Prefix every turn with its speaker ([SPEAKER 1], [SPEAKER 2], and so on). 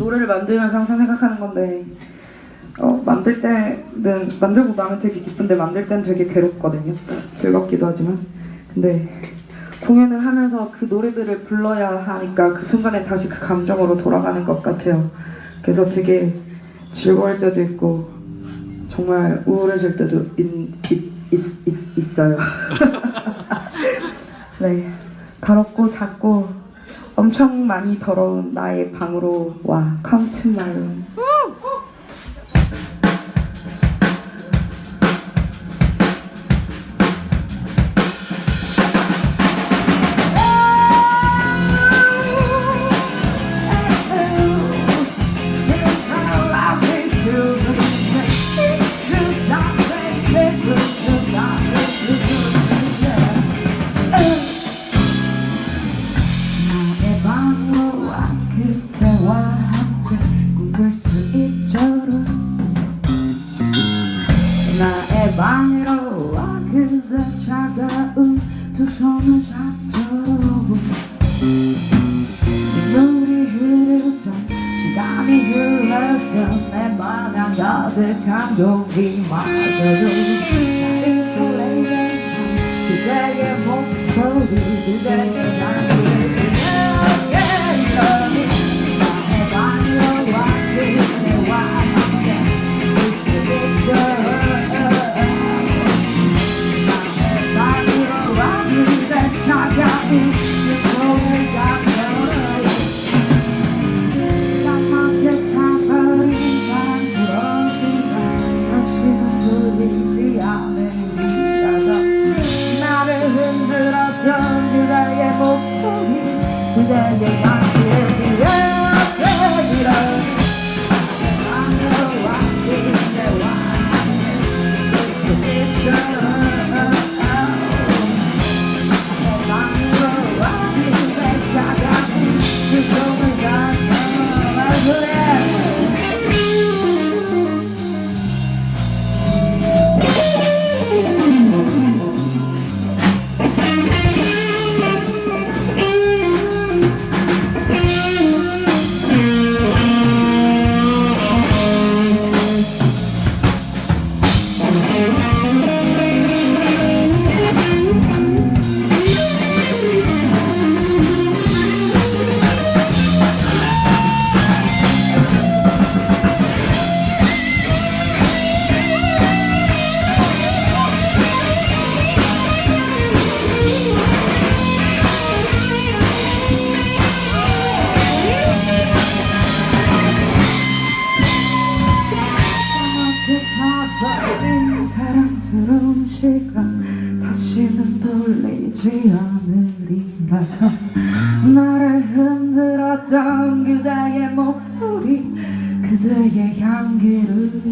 [SPEAKER 1] 노래를 만들면서 항상 생각하는 건데 어, 만들 때는 만들고 나면 되게 기쁜데 만들 때는 되게 괴롭거든요. 즐겁기도 하지만 근데 공연을 하면서 그 노래들을 불러야 하니까 그 순간에 다시 그 감정으로 돌아가는 것 같아요. 그래서 되게 즐거울 때도 있고 정말 우울해질 때도 있, 있, 있, 있, 있어요. 네, 더럽고 작고 엄청 많이 더러운 나의 방으로 와. Come. 그대와 함께 꿈꿀 수 있도록. 나의 방으로 와 그대 차가운 두 손을 잡도록. 눈물이 흐르던 시간이 흘러던 내 마음 가득한 공기마저도 나를 설레게 한 그대의 목소리. 그대의 향 흔들었던 그대의 목소리 그대의 시간 다시는 돌리지 않으리라도 나를 흔들었던 그대의 목소리 그대의 향기를